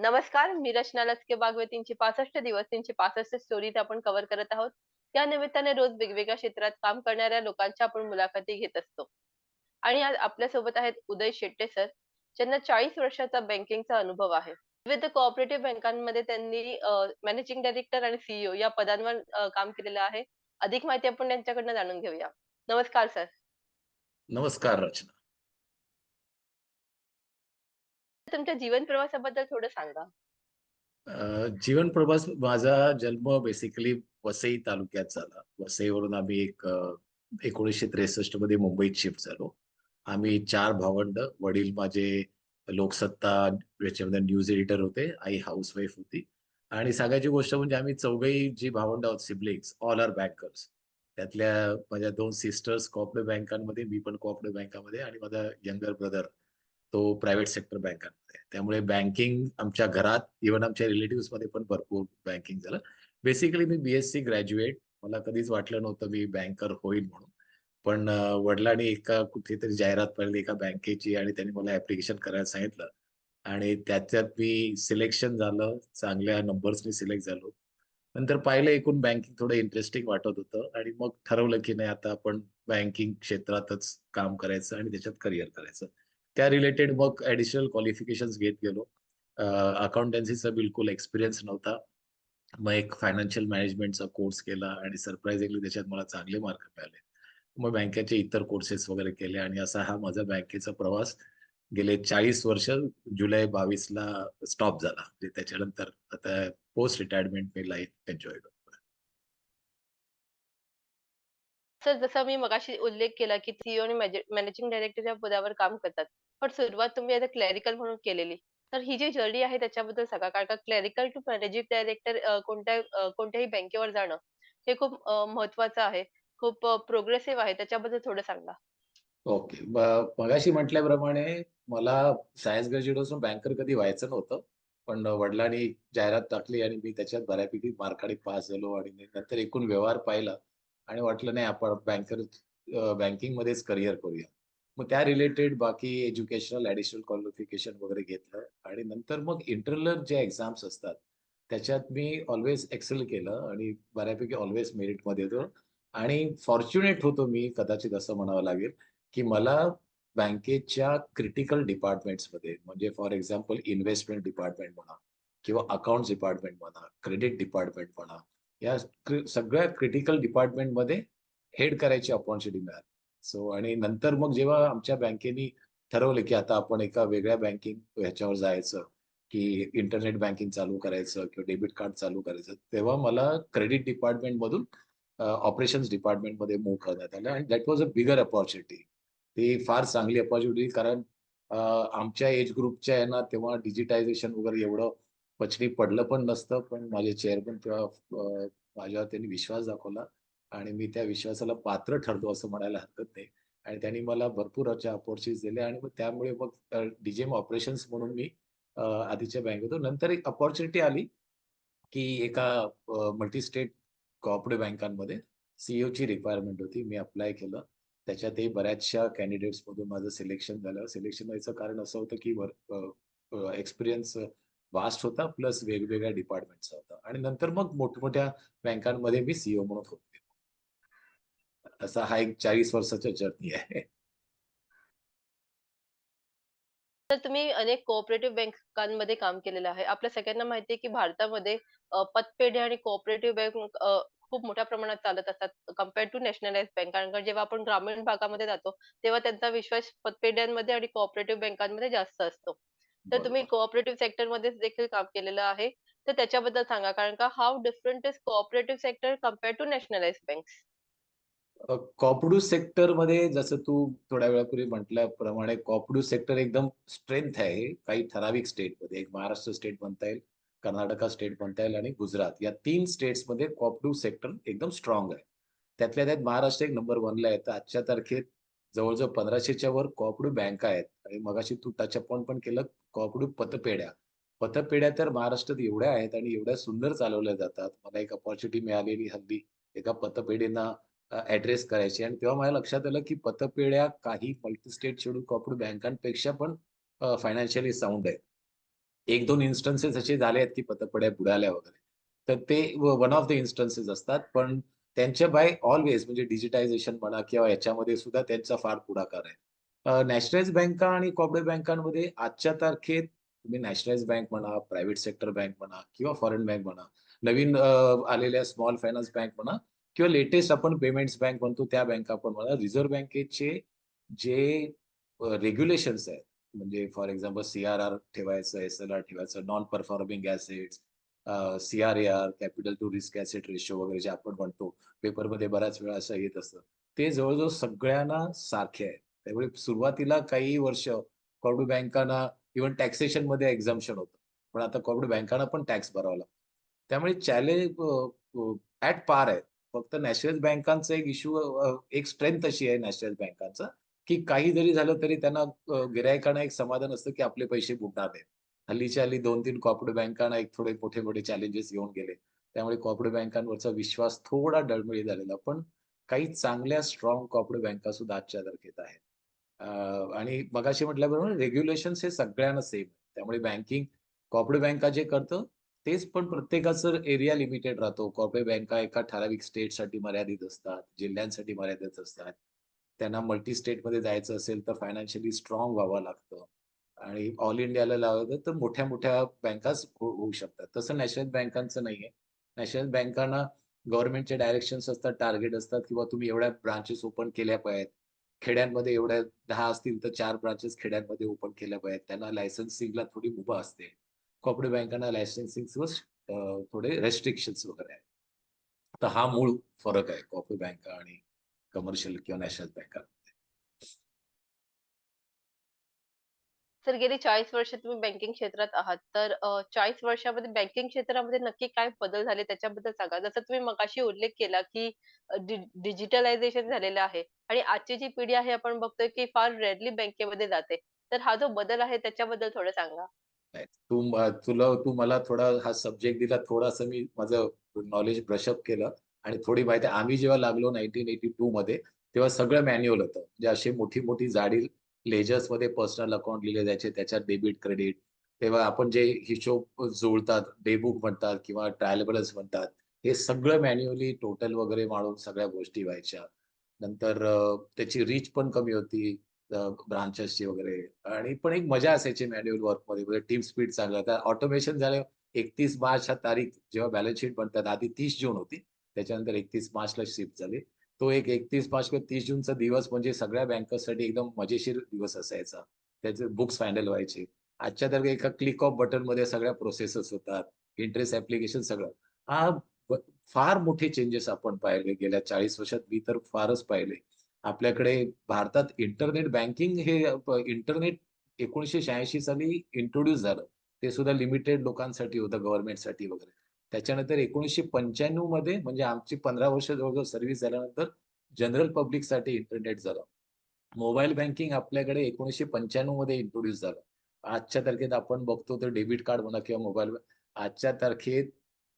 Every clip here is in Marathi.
नमस्कार, मी रचना लसके बागवे तीनशे पासष्ट दिवस, तीनशे पासष्ट स्टोरीज आपण कव्हर करत आहोत. या निमित्ताने रोज वेगवेगळ्या क्षेत्रात काम करणाऱ्या लोकांच्या आपण मुलाखती घेत असतो. आणि आज आपल्यासोबत आहेत उदय शेट्टे सर, ज्यांना 40 वर्षाचा बँकिंगचा अनुभव आहे. विविध कोऑपरेटिव्ह बँकांमध्ये त्यांनी मॅनेजिंग डायरेक्टर आणि सीईओ या पदांवर काम केलेलं आहे. अधिक माहिती आपण त्यांच्याकडनं जाणून घेऊया. नमस्कार सर. नमस्कार रचना. तुमच्या जीवन प्रवासाबद्दल थोडं सांगा? अ, जीवन प्रवास माझा जन्म बेसिकली वसई तालुक्यात झाला. वसईवरून आम्ही एक अ, 1963 मध्ये मुंबईत शिफ्ट झालो. आम्ही 4 भावंड. वडील माझे लोकसत्ता याच्यामध्ये न्यूज एडिटर होते. आई हाउसवाईफ होती. आणि सांगायची गोष्ट म्हणजे आम्ही चौघंही जी भावंड आहोत सिब्लिंग्स ऑल आर बँकर्स. त्यातल्या माझ्या 2 सिस्टर्स कोऑपरेटिव्ह बँकांमध्ये, मी पण कोऑपरेटिव्ह बँकामध्ये आणि माझा यंगर ब्रदर तो प्रायव्हेट सेक्टर बँकांमध्ये. त्यामुळे बँकिंग आमच्या घरात इव्हन आमच्या रिलेटिव्हमध्ये पण भरपूर बँकिंग झालं. बेसिकली मी बीएससी ग्रॅज्युएट. मला कधीच वाटलं नव्हतं मी बँकर होईल म्हणून. पण वडिलांनी एका कुठेतरी जाहिरात पाहिली एका बँकेची आणि त्यांनी मला ऍप्लिकेशन करायला सांगितलं. आणि त्याच्यात मी सिलेक्शन झालं. चांगल्या नंबर्सनी सिलेक्ट झालो. नंतर पाहिलं एकूण बँकिंग थोडं इंटरेस्टिंग वाटत होतं आणि मग ठरवलं की नाही आता आपण बँकिंग क्षेत्रातच काम करायचं आणि त्याच्यात करियर करायचं. त्या रिलेटेड मग ऍडिशनल क्वालिफिकेशन घेत गेलो. अकाउंटन्सीचा बिलकुल एक्सपिरियन्स नव्हता. मग एक फायनान्शियल मॅनेजमेंटचा कोर्स केला आणि सरप्रायझिंगली त्याच्यात मला चांगले मार्क मिळाले. मग बँकेचे इतर कोर्सेस वगैरे केले आणि असा हा माझा बँकेचा प्रवास गेले 40 वर्ष जुलै 22 ला स्टॉप झाला. म्हणजे त्याच्यानंतर आता पोस्ट रिटायरमेंट मी लाईफ एन्जॉय करतो सर जसा मी मगाशी उल्लेख केला, की सीईओ आणि मॅनेजिंग डायरेक्टर या पदावर काम करतात. पण सुरुवात तुम्ही आता अ क्लेरिकल म्हणून केलेली. तर ही जी जर्नी आहे त्याच्याबद्दल सांगा. कारण का क्लेरिकल टू मॅनेजिंग डायरेक्टर अ, कोणत्या अ, कोणत्याही बँकेवर जाणं हे खूप अ, महत्वाचं आहे. खूप अ, प्रोग्रेसिव्ह आहे. त्याच्याबद्दल थोडं सांगा? ओके. ब मगाशी म्हटल्याप्रमाणे मला सायन्स ग्रॅज्युएट असून बँकर कधी व्हायचं नव्हतं. पण वडिलांनी जाहिरात टाकली आणि मी त्याच्यात बऱ्यापैकी मार्काने पास झालो आणि नंतर एकूण व्यवहार पाहिला आणि वाटलं नाही आपण बँकर अ, बँकिंगमध्येच करियर करूया. मग त्या रिलेटेड बाकी एज्युकेशनल ऍडिशनल क्वालिफिकेशन वगैरे घेतलं आणि नंतर मग इंटरनल ज्या एक्झाम्स असतात, त्याच्यात मी ऑल्वेज एक्सेल केलं आणि बऱ्यापैकी ऑल्वेज मेरिटमध्ये येतो आणि फॉर्च्युनेट होतो मी कदाचित असं म्हणावं लागेल, की मला बँकेच्या क्रिटिकल डिपार्टमेंट्समध्ये म्हणजे फॉर एक्झाम्पल इन्व्हेस्टमेंट डिपार्टमेंट म्हणा किंवा अकाउंट डिपार्टमेंट म्हणा, क्रेडिट डिपार्टमेंट म्हणा, या सगळ्या क्रिटिकल डिपार्टमेंटमध्ये हेड करायची अपॉर्च्युनिटी मिळाली. सो आणि नंतर मग जेव्हा आमच्या बँकेने ठरवलं, की आता आपण एका वेगळ्या बँकिंग ह्याच्यावर जायचं, की इंटरनेट बँकिंग चालू करायचं किंवा डेबिट कार्ड चालू करायचं, तेव्हा मला क्रेडिट डिपार्टमेंट मधून ऑपरेशन डिपार्टमेंटमध्ये मूव्ह करण्यात आलं आणि that was a bigger opportunity. ती फार चांगली अपॉर्च्युनिटी कारण आमच्या एज ग्रुपच्या यांना तेव्हा डिजिटायझेशन वगैरे एवढं पचनी पडलं पण नसतं. पण माझे चेअरमन तेव्हा माझ्यावर त्यांनी विश्वास दाखवला आणि मी त्या विश्वासाला पात्र ठरलो असं म्हणायला हरकत नाही. आणि त्यांनी मला भरपूर अशा अपॉर्च्युनिटीज दिल्या आणि मग त्यामुळे मग डीजेम ऑपरेशन्स म्हणून मी आधीच्या बँकेत होतो. नंतर एक अपॉर्च्युनिटी आली, की एका मल्टी स्टेट कोऑपरेटिव्ह बँकांमध्ये सीईओची रिक्वायरमेंट होती. मी अप्लाय केलं. त्याच्यातही बऱ्याचशा कॅन्डिडेट्समधून माझं सिलेक्शन झालं. सिलेक्शन व्हायचं कारण असं होतं, की एक्सपिरियन्स वास्ट होता प्लस वेगवेगळ्या डिपार्टमेंटचा होता आणि नंतर मग मोठमोठ्या बँकांमध्ये मी सीईओ म्हणून होतो. असा हा एक 40 वर्षाचा जर्नी आहे. तर तुम्ही अनेक कोऑपरेटिव्ह बँकांमध्ये काम केलेलं आहे. आपल्या सगळ्यांना माहिती आहे, की भारतामध्ये अ, पतपेढी आणि कोऑपरेटिव्ह बँक खूप मोठ्या प्रमाणात चालत असतात कंपेअर टू नॅशनलाइज्ड बँक. कारण जेव्हा आपण ग्रामीण भागामध्ये जातो, तेव्हा त्यांचा विश्वास पतपेढ्यांमध्ये आणि कोऑपरेटिव्ह बँकांमध्ये जास्त असतो. तर तुम्ही. कोऑपरेटिव्ह सेक्टरमध्येच देखील काम केलेलं आहे. तर त्याच्याबद्दल सांगा. कारण का how different is cooperative sector compare to nationalised banks? कॉपडू सेक्टरमध्ये जसं तू थोड्या वेळापूर्वी म्हटल्याप्रमाणे कॉपडू सेक्टर एकदम स्ट्रेंथ आहे. काही ठराविक स्टेटमध्ये. एक महाराष्ट्र स्टेट म्हणता येईल, कर्नाटका स्टेट म्हणता येईल आणि गुजरात. या तीन स्टेट्समध्ये कॉपडू सेक्टर एकदम स्ट्रॉंग आहे. त्यातल्या त्यात महाराष्ट्र एक नंबर वनला आहे. तर आजच्या तारखेत जवळ-जवळ 1500च्या वर कॉपडू बँका आहेत आणि मगाशी तू टच अपॉइंट पण केलं कॉपडू पतपेढ्या. पतपेढ्या तर महाराष्ट्रात एवढ्या आहेत आणि एवढ्या सुंदर चालवल्या जातात. मला एक अपॉर्च्युनिटी मिळालेली हल्ली एका पतपेढींना ऍड्रेस करायची. आणि तेव्हा माझ्या लक्षात आलं, की पतपेढ्या काही मल्टी स्टेट शेड्यूल्ड कोऑपरेटिव्ह बँकांपेक्षा पण फायनान्शियली साऊंड आहेत. एक दोन इन्स्टन्सेस असे झाले आहेत की पतपेढ्या बुडाल्या वगैरे. तर ते वन ऑफ द इन्स्टन्सेस असतात. पण त्यांच्या बाय ऑलवेज म्हणजे डिजिटायझेशन म्हणा किंवा याच्यामध्ये सुद्धा त्यांचा फार पुढाकार आहे. नॅशनलाइज बँका आणि कॉर्पोरेट बँकांमध्ये आजच्या तारखेत तुम्ही नॅशनलाइज बँक म्हणा प्रायव्हेट सेक्टर बँक म्हणा किंवा फॉरेन बँक म्हणा नवीन आलेल्या स्मॉल फायनान्स बँक म्हणा किंवा लेटेस्ट आपण पेमेंट्स बँक म्हणतो त्या बँका आपण म्हणा. रिझर्व्ह बँकेचे जे रेग्युलेशन्स आहेत. म्हणजे फॉर एक्झाम्पल सीआरआर ठेवायचं एस एल आर ठेवायचं non performing assets CRAR capital to risk asset ratio वगैरे जे आपण म्हणतो. पेपरमध्ये बऱ्याच वेळा असं येत असतं. ते जवळजवळ सगळ्यांना सारखे आहेत. त्यामुळे सुरुवातीला काही वर्ष कॉर्पोरेट बँकांना इव्हन टॅक्सेशनमध्ये एक्झाम्शन होतं. पण आता कॉर्पोरेट बँकांना पण टॅक्स भरावा लागतो. त्यामुळे चॅलेंज ऍट पार आहे फक्त नॅशनल बँकांचा एक इश्यू एक स्ट्रेंथ अशी आहे नॅशनल बँकांचा की काही जरी झालं तरी त्यांना गिरायकांना एक समाधान असतं की आपले पैसे बुडणार नाहीत. हल्लीच्या हल्ली दोन तीन कॉर्पोरेट बँकांना एक थोडे मोठे मोठे चॅलेंजेस येऊन गेले. त्यामुळे कॉर्पोरेट बँकांवरचा विश्वास थोडा डळमळी झालेला पण काही चांगल्या स्ट्रॉंग कॉर्पोरेट बँका सुद्धा आजच्या तारखेत आहेत. आणि मगाशी म्हटल्याबरोबर रेग्युलेशन हे सगळ्यांना सेम त्यामुळे बँकिंग कॉर्पोरेट बँका जे करतं तेच पण प्रत्येकाचं एरिया लिमिटेड राहतो. कॉर्पोरेट बँका एका ठराविक स्टेटसाठी मर्यादित असतात जिल्ह्यांसाठी मर्यादित असतात. त्यांना मल्टी स्टेटमध्ये जायचं असेल तर फायनान्शियली स्ट्रॉंग व्हावं लागतं. आणि ऑल इंडियाला लावलं तर मोठ्या मोठ्या बँकाच हो-, होऊ शकतात. तसं नॅशनल बँकांचं नाहीये. नॅशनल बँकांना गव्हर्नमेंटचे डायरेक्शन्स असतात टार्गेट असतात किंवा तुम्ही एवढ्या ब्रांचेस ओपन केल्या पाहिजेत. खेड्यांमध्ये एवढ्या दहा असतील तर चार ब्रांचेस खेड्यांमध्ये ओपन केल्या पाहिजेत. त्यांना लायसन्सिंगला थोडी मुभा असते. कॉर्पोरेट बँकांना लायसन्सिंगवर थोडे रेस्ट्रिक्शन्स वगैरे आहेत. तर हा मूळ फरक आहे कॉर्पोरेट बँका आणि कमर्शियल किंवा नॅशनल बँकांमध्ये सर गेली चाळीस वर्ष तुम्ही बँकिंग क्षेत्रात आहात. तर चाळीस वर्षामध्ये बँकिंग क्षेत्रामध्ये नक्की काय बदल झाले त्याच्याबद्दल सांगा. जसं तुम्ही मगाशी उल्लेख केला की डिजिटलायझेशन झालेलं आहे आणि आजची जी पिढी आहे आपण बघतोय की फार रेअरली बँकेमध्ये जाते. तर हा जो बदल आहे त्याच्याबद्दल थोडं सांगा. तू तुला तू मला थोडा हा सब्जेक्ट दिला थोडासा मी माझं नॉलेज ब्रशअप केलं आणि थोडी माहिती आम्ही जेव्हा लागलो नाईन्टीन एटी टू मध्ये तेव्हा सगळं मॅन्युअल होतं. म्हणजे अशी मोठी मोठी जाडी लेजर्समध्ये पर्सनल अकाउंट लिहिले जायचे त्याच्यात डेबिट क्रेडिट तेव्हा आपण जे हिशोब जुळतात डेबुक म्हणतात किंवा ट्रायल बॅलन्स म्हणतात हे सगळं मॅन्युअली टोटल वगैरे माळून सगळ्या गोष्टी व्हायच्या. नंतर त्याची रीच पण कमी होती. ब्रांचेसची वगैरे. आणि पण एक मजा असायची मॅन्युअल वर्कमध्ये टीम स्पीड चांगला. तर ऑटोमेशन झालं एकतीस मार्च हा तारीख जेव्हा बॅलन्स शीट बनतात आधी तीस जून होती. त्याच्यानंतर एकतीस मार्चला शिफ्ट झाली. तो एक एकतीस मार्च किंवा तीस जूनचा दिवस म्हणजे सगळ्या बँकर्ससाठी एकदम मजेशीर दिवस असायचा. त्याचे बुक्स फायनल व्हायचे. आजच्या तर एका क्लिक ऑफ बटनमध्ये सगळ्या प्रोसेसेस होतात. इंटरेस्ट ऍप्लिकेशन सगळं. हा फार मोठे चेंजेस आपण पाहिले. गेल्या चाळीस वर्षात मी तर फारच पाहिले. आपल्याकडे भारतात इंटरनेट बँकिंग हे इंटरनेट एकोणीशे शहाऐंशी साली इंट्रोड्यूस झालं. ते सुद्धा लिमिटेड लोकांसाठी होतं गव्हर्नमेंटसाठी वगैरे. त्याच्यानंतर एकोणीसशे पंच्याण्णवमध्ये म्हणजे आमची पंधरा वर्ष जवळजवळ सर्व्हिस झाल्यानंतर जनरल पब्लिकसाठी इंटरनेट झालं. मोबाईल बँकिंग आपल्याकडे एकोणीसशे पंच्याण्णवमध्ये इंट्रोड्यूस झालं. आजच्या तारखेत आपण बघतो तर डेबिट कार्ड म्हणा किंवा मोबाईल आजच्या तारखेत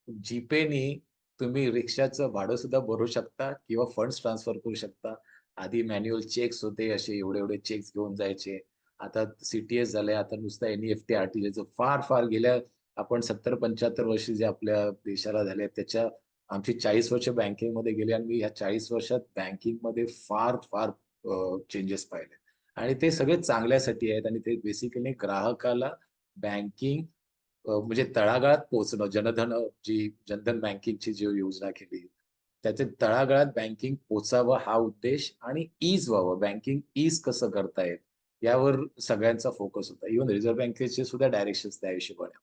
जीपेनी तुम्ही रिक्षाचं भाडं सुद्धा भरू शकता किंवा फंड्स ट्रान्सफर करू शकता. आधी मॅन्युअल चेक्स होते असे एवढे एवढे चेक्स घेऊन जायचे. आता सीटीएस झालंय आता नुसतं एनईएफटी आरटीआयचं फार फार गेल्या आपण सत्तर पंच्याहत्तर वर्ष जे आपल्या देशाला झाले त्याच्या आमची चाळीस वर्ष बँकिंगमध्ये गेले आणि मी ह्या चाळीस वर्षात बँकिंगमध्ये फार फार चेंजेस पाहिले. आणि ते सगळे चांगल्यासाठी आहेत आणि ते बेसिकली ग्राहकाला बँकिंग म्हणजे तळागाळात पोहोचणं जनधन जी जनधन बँकिंगची जी योजना केली त्याचे तळागाळात बँकिंग पोचावं हा उद्देश आणि ईज व्हावं. बँकिंग ईज कसं करता येत यावर सगळ्यांचा फोकस होता. इव्हन रिझर्व्ह बँकेचे सुद्धा डायरेक्शन त्या हिशोबाने.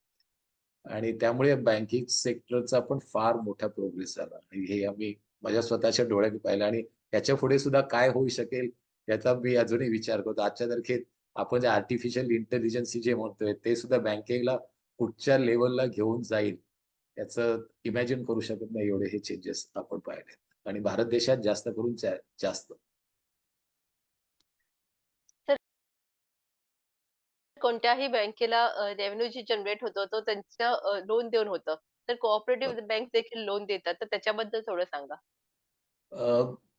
आणि त्यामुळे बँकिंग सेक्टरचा पण फार मोठा प्रोग्रेस झाला. आणि हे आम्ही माझ्या स्वतःच्या डोळ्यात पाहिलं आणि याच्यापुढे सुद्धा काय होऊ शकेल याचा मी अजूनही विचार करतो. आजच्या तारखेत आपण जे आर्टिफिशियल इंटेलिजन्स जे म्हणतोय ते सुद्धा बँकिंगला कुठच्या लेवलला घेऊन जाईल याचं इमॅजिन करू शकत नाही एवढे हे चेंजेस आपण पाहिले. आणि भारत देशात जास्त करून जास्त. कोणत्याही बँकेला रेव्हेन्यू जे जनरेट होतो तो त्यांचं लोन देऊन होतं. तर कोऑपरेटिव्ह बँक देखील लोन देतात. तर त्याच्याबद्दल थोडं सांगा.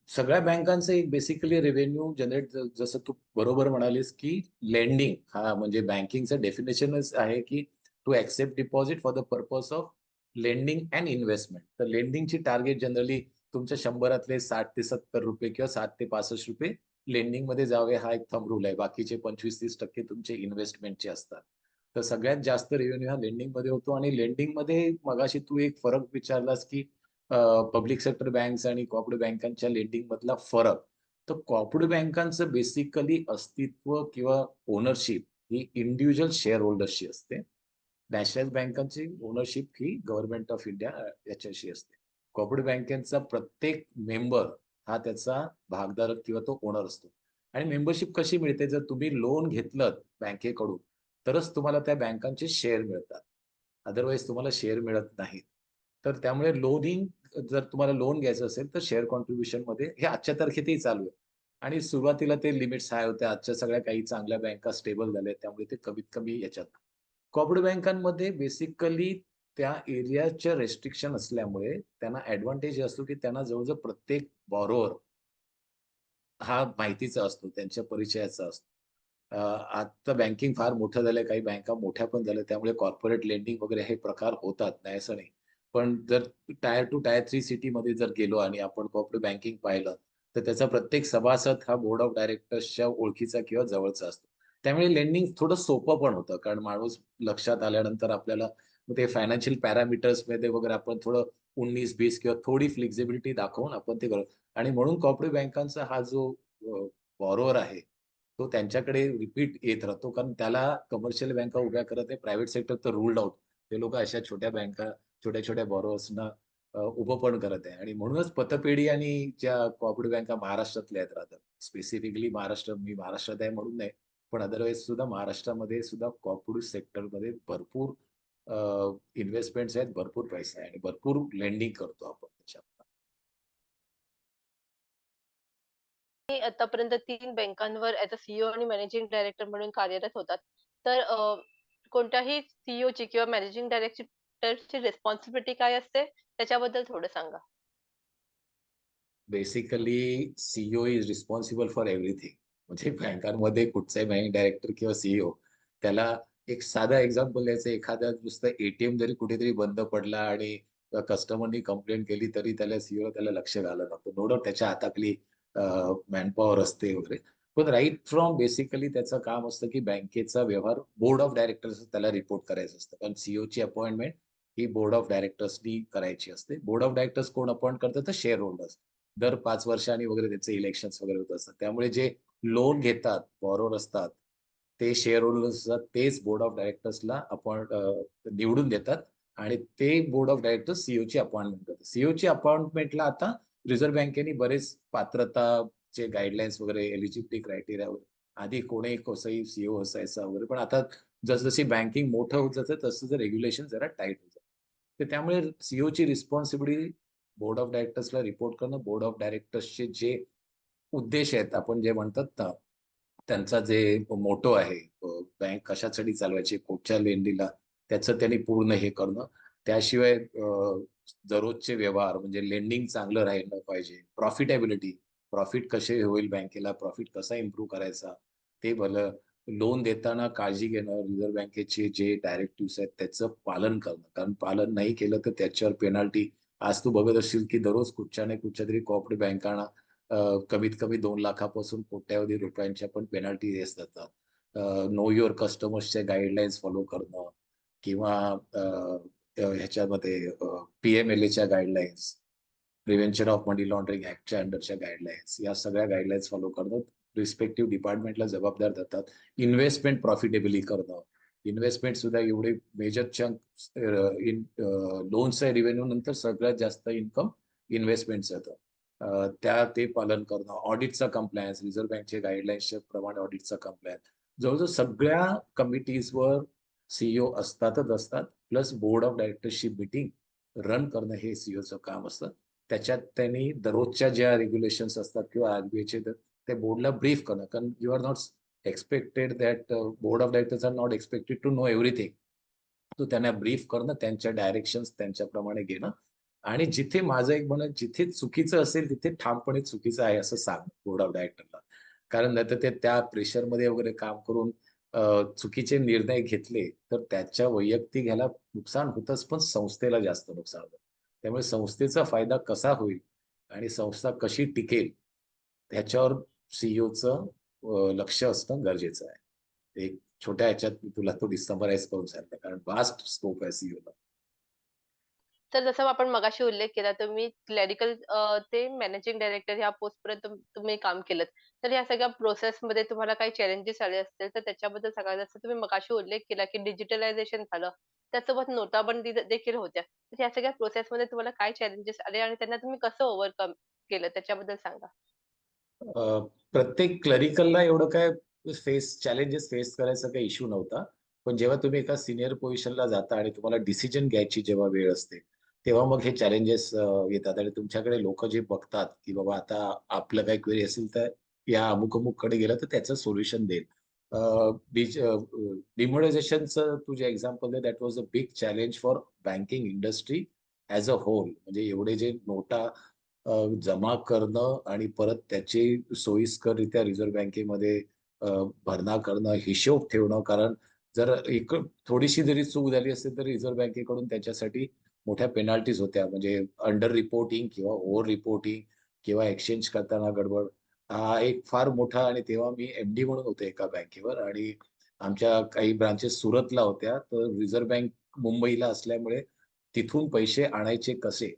सगळ्या बँकांचं एक बेसिकली रेव्हेन्यू जनरेट जसं तू बरोबर म्हणालीस की लेंडिंग हा म्हणजे बँकिंगचं डेफिनेशनच आहे की to accept deposit for the purpose of lending and investment तर लेंडिंगची टार्गेट जनरली तुमच्या शंभरातले साठ ते सत्तर रुपये किंवा साठ ते पासष्ट रुपये लेंडिंगमध्ये जावे हा एक थंब रूल आहे. बाकीचे पंचवीस तीस टक्के तुमचे इन्व्हेस्टमेंटचे असतात. तर सगळ्यात जास्त रेव्हेन्यू हा लेंडिंगमध्ये होतो आणि लेंडिंगमध्ये मगाशी तू एक फरक विचारलास की पब्लिक सेक्टर बँक्स आणि कॉर्पोरेट बँकांच्या लेंडिंग मधला फरक. तर कॉर्पोरेट बँकांचं बेसिकली अस्तित्व किंवा ओनरशिप ही इंडिव्हिज्युअल शेअर होल्डर्सची असते. नॅशनल बँकांची ओनरशिप ही गव्हर्नमेंट ऑफ इंडिया याच्याशी असते. कॉर्पोरेट बँकेचा प्रत्येक मेंबर हा त्याचा भागधारक किंवा तो ओनर असतो. आणि मेंबरशिप कशी मिळते? जर तुम्ही लोन घेतलं बँकेकडून तरच तुम्हाला त्या बँकांचे शेअर मिळतात. अदरवाईज तुम्हाला शेअर मिळत नाहीत. तर त्यामुळे लोनिंग जर तुम्हाला लोन घ्यायचं असेल तर शेअर कॉन्ट्रीब्युशनमध्ये हे आजच्या तारखेतही चालू आहे. आणि सुरुवातीला ते लिमिट्स हाय होते आजच्या सगळ्या काही चांगल्या बँका स्टेबल झाल्या त्यामुळे ते कमीत कमी याच्यात कॉर्पोरेट बँकांमध्ये बेसिकली त्या एरियाच्या रेस्ट्रिक्शन असल्यामुळे त्यांना ऍडव्हान्टेज असतो की त्यांना जवळजवळ प्रत्येक बॉरोवर हा माहितीचा असतो त्यांच्या परिचयाचा असतो. आता बँकिंग फार मोठं झालंय काही बँका मोठ्या पण झाल्या त्यामुळे कॉर्पोरेट लेंडिंग वगैरे हे प्रकार होतात नाही असं नाही. पण जर tier two tier three city मध्ये जर गेलो आणि आपण कॉर्पोरेट बँकिंग पाहिलं तर त्याचा प्रत्येक सभासद हा बोर्ड ऑफ डायरेक्टर्सच्या ओळखीचा किंवा जवळचा असतो. त्यामुळे लेंडिंग थोडं सोपं पण होतं. कारण माणूस लक्षात आल्यानंतर आपल्याला ते फायनान्शियल पॅरामीटर्समध्ये वगैरे आपण थोडं उन्नीस बीस किंवा थोडी फ्लेक्झिबिलिटी दाखवून आपण ते करतो. आणि म्हणून कॉपरेटिव्ह बँकांचा हा जो बॉरोवर आहे तो त्यांच्याकडे रिपीट येत राहतो. कारण त्याला कमर्शियल बँका उभ्या करत आहे. प्रायव्हेट सेक्टर तर रुल्ड आउट ते लोक अशा छोट्या बँका छोट्या छोट्या बॉरोअर्सना उभं पण करत आहे. आणि म्हणूनच पतपेढी आणि ज्या कॉपरेटिव्ह बँका महाराष्ट्रातल्या आहेत राहतात स्पेसिफिकली महाराष्ट्र मी महाराष्ट्रात आहे म्हणून नाही. पण अदरवाईज सुद्धा महाराष्ट्रामध्ये सुद्धा कॉर्पोरेट सेक्टरमध्ये भरपूर इन्व्हेस्टमेंट्स आहेत भरपूर पैसे आहे आणि भरपूर लेंडिंग करतो आपण त्याच्यात आतापर्यंत तीन बँकांवर ऍज अ सीईओ आणि मॅनेजिंग डायरेक्टर म्हणून कार्यरत होतात. तर कोणत्याही सीईओ ची किंवा मॅनेजिंग डायरेक्टरची रिस्पॉन्सिबिलिटी काय असते? त्याच्याबद्दल थोडं सांगा. Basically CEO is responsible for everything म्हणजे बँकांमध्ये कुठचाही बँक डायरेक्टर किंवा सीईओ त्याला एक साधा एक्झाम्पल द्यायचं एखादा नुसतं एटीएम जरी कुठेतरी बंद पडला आणि कस्टमरनी कंप्लेंट केली तरी त्याला सीईओ त्याला लक्ष घालायला लागतं नो डाऊट त्याच्या हातातली मॅनपॉवर असते वगैरे. पण राईट फ्रॉम बेसिकली त्याचं काम असतं की बँकेचा व्यवहार बोर्ड ऑफ डायरेक्टर्स त्याला रिपोर्ट करायचं असतं. कारण सीईओची अपॉइंटमेंट ही बोर्ड ऑफ डायरेक्टर्सनी करायची असते. बोर्ड ऑफ डायरेक्टर्स कोण अपॉइंट करतात तर शेअर होल्डर्स दर पाच वर्षांनी वगैरे त्याचे इलेक्शन वगैरे होत असतात. त्यामुळे जे लोन घेतात बॉरोर असतात ते शेअर होल्डर्स असतात तेच बोर्ड ऑफ डायरेक्टर्सला अपॉइंट निवडून देतात आणि ते बोर्ड ऑफ डायरेक्टर्स सीओची अपॉइंटमेंट करतात. सीओची अपॉइंटमेंटला आता रिझर्व्ह बँकेने बरेच पात्रताचे गाईडलाईन्स वगैरे एलिजिबिलिटी क्रायटेरिया वगैरे आधी कोणी कसंही सीओ असायचा वगैरे पण आता जसजशी बँकिंग मोठं होत जातं तसं जर रेग्युलेशन जरा टाईट होत जातं. तर त्यामुळे सीओची रिस्पॉन्सिबिलिटी बोर्ड ऑफ डायरेक्टर्सला रिपोर्ट करणं बोर्ड ऑफ डायरेक्टर्सचे जे उद्देश आहेत आपण जे म्हणतात ना त्यांचा जे मोटो आहे बँक कशासाठी चालवायची कुठच्या लेंडीला त्याचं त्यांनी पूर्ण हे करणं. त्याशिवाय दररोजचे व्यवहार म्हणजे लेंडिंग चांगलं राहिलं पाहिजे. प्रॉफिटेबिलिटी प्रॉफिट कसे होईल बँकेला प्रॉफिट कसा इम्प्रूव्ह करायचा ते भलं लोन देताना काळजी घेणं रिझर्व्ह बँकेचे जे डायरेक्टिव्ह आहेत त्याचं पालन करणं. कारण पालन नाही केलं तर त्याच्यावर पेनाल्टी. आज तू बघत असशील की दररोज कुठच्या ना कुठच्या तरी कॉर्पोरेट बँकांना कमीत कमी दोन लाखापासून कोट्यावधी रुपयांच्या पण पेनल्टी देत जातात. नो युअर कस्टमर्सच्या गाईडलाईन्स फॉलो करणं किंवा ह्याच्यामध्ये पीएमएलएच्या guidelines prevention of money laundering ऍक्टच्या अंडरच्या गाईडलाईन्स या सगळ्या गाईडलाईन्स फॉलो करणं. रिस्पेक्टिव्ह डिपार्टमेंटला जबाबदार देतात इन्व्हेस्टमेंट प्रॉफिटेबली करणं. इन्व्हेस्टमेंट सुद्धा एवढे मेजर चंक इन लोनच्या रिव्हेन्यू नंतर सगळ्यात जास्त इन्कम इन्व्हेस्टमेंट जातं त्या ते पालन करणं ऑडिटचा कम्प्लायन्स रिझर्व्ह बँकचे गाईडलाईन्सच्या प्रमाणे ऑडिटचा कम्प्लायन्स जवळजवळ सगळ्या कमिटीजवर सीईओ असतातच असतात plus board of directorship meeting run करणं हे सीईओचं काम असतं. त्याच्यात त्यांनी दररोजच्या ज्या रेग्युलेशन्स असतात किंवा आरबीआयचे ते बोर्डला ब्रीफ करणं. कारण you are not expected that board of directors are not expected to know everything तो त्यांना ब्रीफ करणं त्यांच्या डायरेक्शन्स त्यांच्याप्रमाणे घेणं. आणि जिथे माझं एक म्हणणं जिथे चुकीचं असेल तिथे ठामपणे चुकीचं आहे असं सांग बोर्ड ऑफ डायरेक्टरला कारण नाही तर ते त्या प्रेशरमध्ये वगैरे काम करून चुकीचे निर्णय घेतले, तर त्याच्या वैयक्तिक ह्याला नुकसान होतंच, पण संस्थेला जास्त नुकसान होतं. त्यामुळे संस्थेचा फायदा कसा होईल आणि संस्था कशी टिकेल, ह्याच्यावर सीईओचं लक्ष असणं गरजेचं आहे. एक छोट्या ह्याच्यात मी तुला तो समराईज करून सांगतो, कारण वास्ट स्कोप आहे सीईओला. तर जसं आपण मगाशी उल्लेख केला, तुम्ही क्लेरिकल ते मॅनेजिंग डायरेक्टर ह्या पोस्टपर्यंत तुम तुम्ही काम केलंत. तर या सगळ्या प्रोसेसमध्ये तुम्हाला काही चॅलेंजेस आले असतील, तर त्याच्याबद्दल सांगा. जसं तुम्ही मगाशी उल्लेख केला, की डिजिटलायझेशन झालं, त्यासोबत नोटाबंदी द देखील होत्या. तर या सगळ्या प्रोसेसमध्ये तुम्हाला काय चॅलेंजेस आले आणि त्यांना तुम्ही कसं ओव्हरकम केलं त्याच्याबद्दल सांगा? अ, प्रत्येक क्लरिकलला एवढं काय फेस चॅलेंजेस फेस करायचा काही इश्यू नव्हता. पण जेव्हा तुम्ही एका सीनियर पोझिशनला जाता आणि तुम्हाला डिसिजन घ्यायची जेव्हा वेळ असते, तेव्हा मग हे चॅलेंजेस येतात आणि तुमच्याकडे लोक जे बघतात, की बाबा आता आपलं काही क्वेरी असेल तर या अमुक अमुककडे गेलं तर त्याचं सोल्युशन देईल. अ, तू जे example that was a big challenge for banking industry as a whole. म्हणजे एवढे जे नोटा जमा करणं आणि परत त्याची सोयीस्कररित्या रिझर्व्ह बँकेमध्ये भरणा करणं, हिशोब ठेवणं. कारण जर एक थोडीशी जरी चूक झाली असेल, तर रिझर्व्ह बँकेकडून त्याच्यासाठी मोठ्या पेनाल्टीज होत्या. म्हणजे अंडर रिपोर्टिंग किंवा ओव्हर रिपोर्टिंग किंवा एक्सचेंज करताना गडबड. हा एक फार मोठा आणि तेव्हा मी एम-डी म्हणून होतो एका बँकेवर आणि आमच्या काही ब्रांचेस सुरतला होत्या. तर रिझर्व्ह बँक मुंबईला असल्यामुळे तिथून पैसे आणायचे कसे?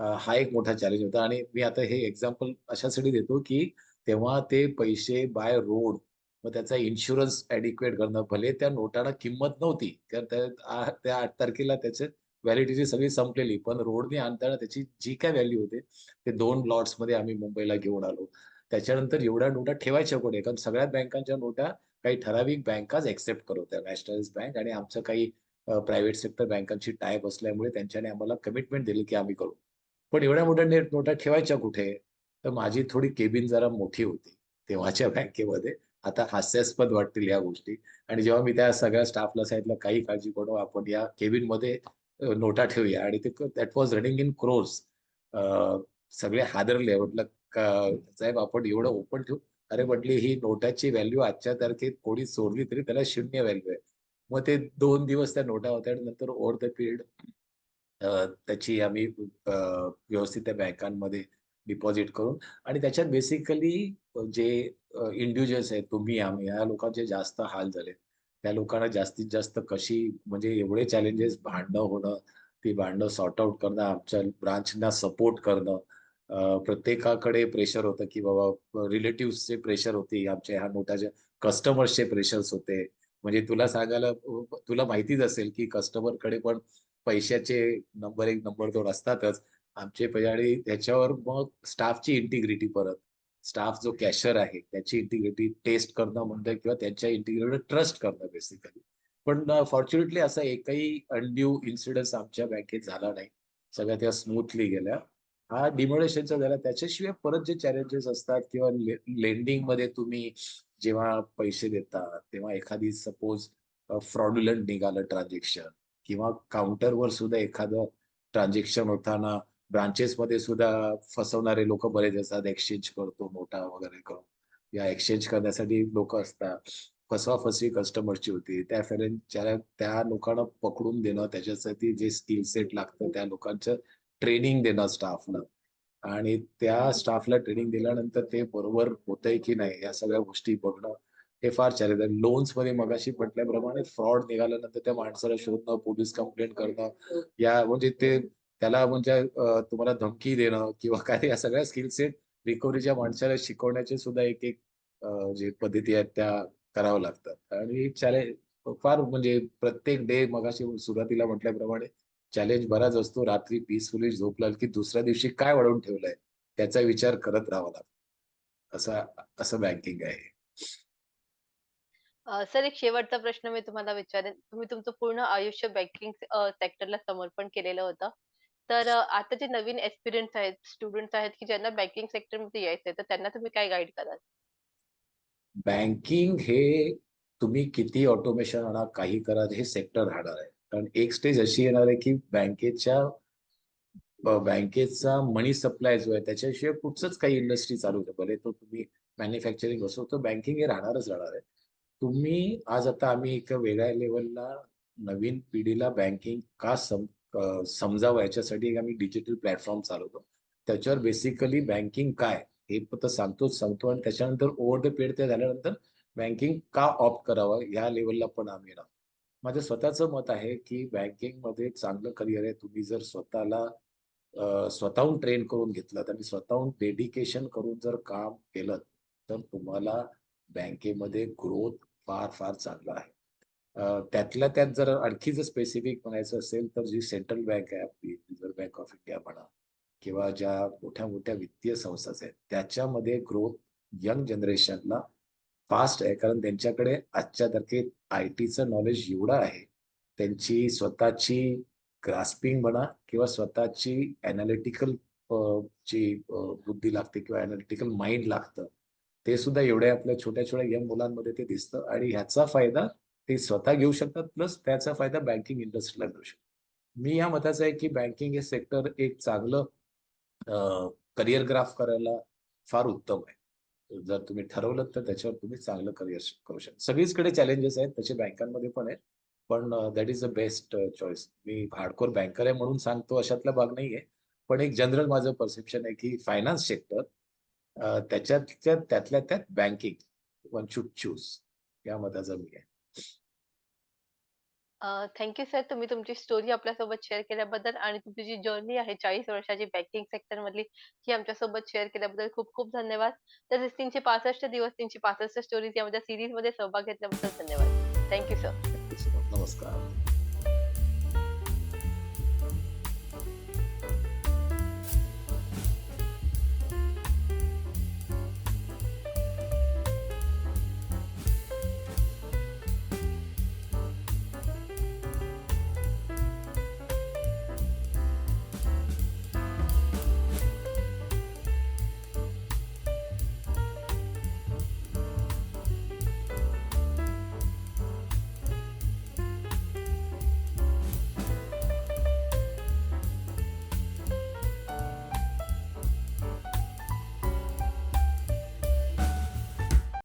हा एक मोठा चॅलेंज होता आणि मी आता हे एक्झाम्पल अशासाठी देतो, की तेव्हा ते पैसे बाय रोड मग त्याचा इन्शुरन्स ऍडिक्वेट करणं. भले त्या नोटाला किंमत नव्हती. कारण त्या आठ त्या 8 तारखेला त्याचे व्हॅलिडिटी सगळी संपलेली. पण रोडने आणताना त्याची जी काय व्हॅल्यू होते, ते दोन लॉट्समध्ये आम्ही मुंबईला घेऊन आलो. त्याच्यानंतर एवढ्या नोटा ठेवायच्या कुठे? कारण सगळ्या बँकांच्या नोटा काही ठराविक बँकाच एक्सेप्ट करत होत्या. नॅशनलाइज बँक आणि आमचं काही प्रायव्हेट सेक्टर बँकांची टायप असल्यामुळे त्यांच्याने आम्हाला कमिटमेंट दिली, की आम्ही करू. पण एवढ्या मोठ्या नेट नोटा ठेवायच्या कुठे? तर माझी थोडी केबिन जरा मोठी होती तेव्हाच्या बँकेमध्ये. आता हास्यास्पद वाटतील या गोष्टी आणि जेव्हा मी त्या सगळ्या स्टाफला सांगितलं, "काही काळजी करू आपण या केबिनमध्ये नोटा ठेवूया" आणि ते that was running in crores. सगळे हादरले. म्हटलं, साहेब आपण एवढं ओपन ठेवू?" अरे म्हटली, "ही नोटाची व्हॅल्यू आजच्या तारखेत कोणी चोरली तरी त्याला शून्य व्हॅल्यू आहे." मग ते दोन दिवस त्या नोटा होत्या आणि नंतर ओव्हर द पिरियड त्याची आम्ही व्यवस्थित त्या बँकांमध्ये डिपॉझिट करून आणि त्याच्यात बेसिकली जे इंडिव्हिज्युअल्स आहेत, तुम्ही, आम्ही या लोकांचे जास्त हाल झाले. त्या लोकांना जास्तीत जास्त कशी म्हणजे एवढे चॅलेंजेस भांडणं होणं, ती भांडणं सॉर्ट आउट करणं, आमच्या ब्रांचना सपोर्ट करणं. प्रत्येकाकडे प्रेशर होतं, की बाबा रिलेटिव्हचे प्रेशर होते. आमच्या ह्या नोटाच्या कस्टमर्सचे प्रेशर्स होते. म्हणजे तुला सांगायला तुला माहितीच असेल, की कस्टमरकडे पण पैशाचे नंबर एक नंबर दोन असतातच. आमचे पै आणि त्याच्यावर मग स्टाफची इंटिग्रिटी परत. स्टाफ जो कॅशर आहे, त्याची इंटिग्रिटी टेस्ट करणं म्हणतं किंवा त्यांच्या इंटिग्रिटीवर ट्रस्ट करणं बेसिकली. पण uh, फॉर्च्युनेटली असा एकही अनड्यू इन्सिडन्स आमच्या बँकेत झाला नाही. सगळ्या त्या स्मूथली गेल्या. हा डिमोलेशनचा झाला. त्याच्याशिवाय परत जे चॅलेंजेस असतात किंवा लेंडिंगमध्ये तुम्ही जेव्हा पैसे देता, तेव्हा एखादी सपोज फ्रॉडुलंट uh, निघालं ट्रान्झॅक्शन किंवा काउंटरवर सुद्धा एखादं ट्रान्झॅक्शन होताना ब्रांचेसमध्ये सुद्धा फसवणारे लोक बरेच असतात. एक्सचेंज करतो मोठा वगैरे करून. या एक्सचेंज करण्यासाठी लोक असतात. फसवाफसवी कस्टमरची होती. त्या ज्याला त्या लोकांना पकडून देणं, त्याच्यासाठी जे स्किल सेट लागतं, त्या लोकांचं ट्रेनिंग देणं स्टाफला आणि त्या स्टाफला ट्रेनिंग दिल्यानंतर ते बरोबर होतंय की नाही, या सगळ्या गोष्टी बघणं, हे फार चॅलेंज आहे. लोन्समध्ये मगाशी म्हटल्याप्रमाणे फ्रॉड निघाल्यानंतर त्या माणसाला शोधणं, पोलीस कंप्लेंट करणं, या म्हणजे ते त्याला म्हणजे तुम्हाला धमकी देणं किंवा काय या सगळ्या स्किल सेट रिकव्हरीच्या माणसाला शिकवण्याचे सुद्धा एक-एक जे पद्धती आहेत त्या कराव्या लागतात आणि चॅलेंज फार म्हणजे प्रत्येक डे मगाशी सुरुवातीला म्हटल्याप्रमाणे चॅलेंज बराच असतो. रात्री पीसफुली झोप लागली की दुसऱ्या दिवशी काय वाढवून ठेवलंय, त्याचा विचार करत राहावा लागतो. असा असं बँकिंग आहे. सर एक शेवटचा प्रश्न मी तुम्हाला विचारेन. तुम्ही तुमचं पूर्ण आयुष्य बँकिंग सेक्टरला समर्पण केलेलं होतं. तर अ, आता जे नवीन एस्पिरंट्स आहेत, स्टुडंट्स आहेत, की ज्यांना बँकिंग सेक्टरमध्ये यायचंय, तर त्यांना तुम्ही काय गाईड कराल? बँकिंग हे तुम्ही किती ऑटोमेशन आणा, काही करा, हे सेक्टर राहणार आहे. कारण एक स्टेज अशी येणार आहे, की बँकेच्या बँकेचा मनी सप्लाय जो आहे, त्याच्याशिवाय कुठचंच काही इंडस्ट्री चालू आहे. भले तो तुम्ही मॅन्युफॅक्चरिंग असो, तर बँकिंग हे राहणारच राहणार आहे. तुम्ही आज आता आम्ही एका वेगळ्या लेव्हलला नवीन पिढीला बँकिंग का सम समजावं याच्यासाठी एक आम्ही डिजिटल प्लॅटफॉर्म चालवतो. त्याच्यावर बेसिकली बँकिंग काय हे फक्त सांगतोच सांगतो आणि त्याच्यानंतर ओव्हर द पिरियड ते झाल्यानंतर बँकिंग का ऑप्ट करावं या लेवलला पण आम्ही येणार. माझं स्वतःचं मत आहे, की बँकिंगमध्ये चांगलं करियर आहे. तुम्ही जर स्वतःला स्वतःहून ट्रेन करून घेतलं आणि स्वतःहून डेडिकेशन करून जर काम केलं, तर तुम्हाला बँकेमध्ये ग्रोथ फार, फार चांगला आहे. त्यातल्या त्यात जर आणखी जर स्पेसिफिक म्हणायचं असेल, तर जी सेंट्रल बँक आहे आपली रिझर्व्ह बँक ऑफ इंडिया म्हणा किंवा ज्या मोठ्या-मोठ्या वित्तीय संस्था आहेत, त्याच्यामध्ये ग्रोथ यंग जनरेशनला फास्ट आहे. कारण त्यांच्याकडे आजच्या तारखेत आय-टीचं नॉलेज एवढं आहे. त्यांची स्वतःची ग्रास्पिंग म्हणा किंवा स्वतःची अनालिटिकल जी बुद्धी लागते किंवा अनालिटिकल माइंड लागतं. ते सुद्धा एवढ्या आपल्या छोट्या-छोट्या यंग मुलांमध्ये ते दिसतं आणि ह्याचा फायदा ते स्वतः घेऊ शकतात प्लस त्याचा फायदा बँकिंग इंडस्ट्रीला मिळू शकतो. मी या मताचा आहे, की बँकिंग हे सेक्टर एक चांगलं करिअर करियर ग्राफ करायला फार उत्तम आहे. जर तुम्ही ठरवलं तर त्याच्यावर तुम्ही चांगलं करिअर करू शकता. सगळीचकडे चॅलेंजेस आहेत तसे बँकांमध्ये पण आहेत. पण that is the best choice. Me hardcore banker आहे म्हणून सांगतो अशातला भाग नाहीये. पण एक जनरल माझं परसेप्शन आहे, की फायनान्स सेक्टर त्याच्यात त्याच्यातल्या त्यातल्या त्यात बँकिंग वन शुड चूज या मताचा मी आहे. अ, थँक यू सर तुम्ही तुमची स्टोरी आपल्यासोबत शेअर केल्याबद्दल आणि तुमची जी जर्नी आहे 40 वर्षाची बँकिंग सेक्टरमधली ही आमच्यासोबत शेअर केल्याबद्दल खूप खूप धन्यवाद. तसेच 365 दिवस 365 स्टोरीज यामध्ये सीरीजमध्ये सहभाग घेतल्याबद्दल धन्यवाद. Thank you sir. नमस्कार.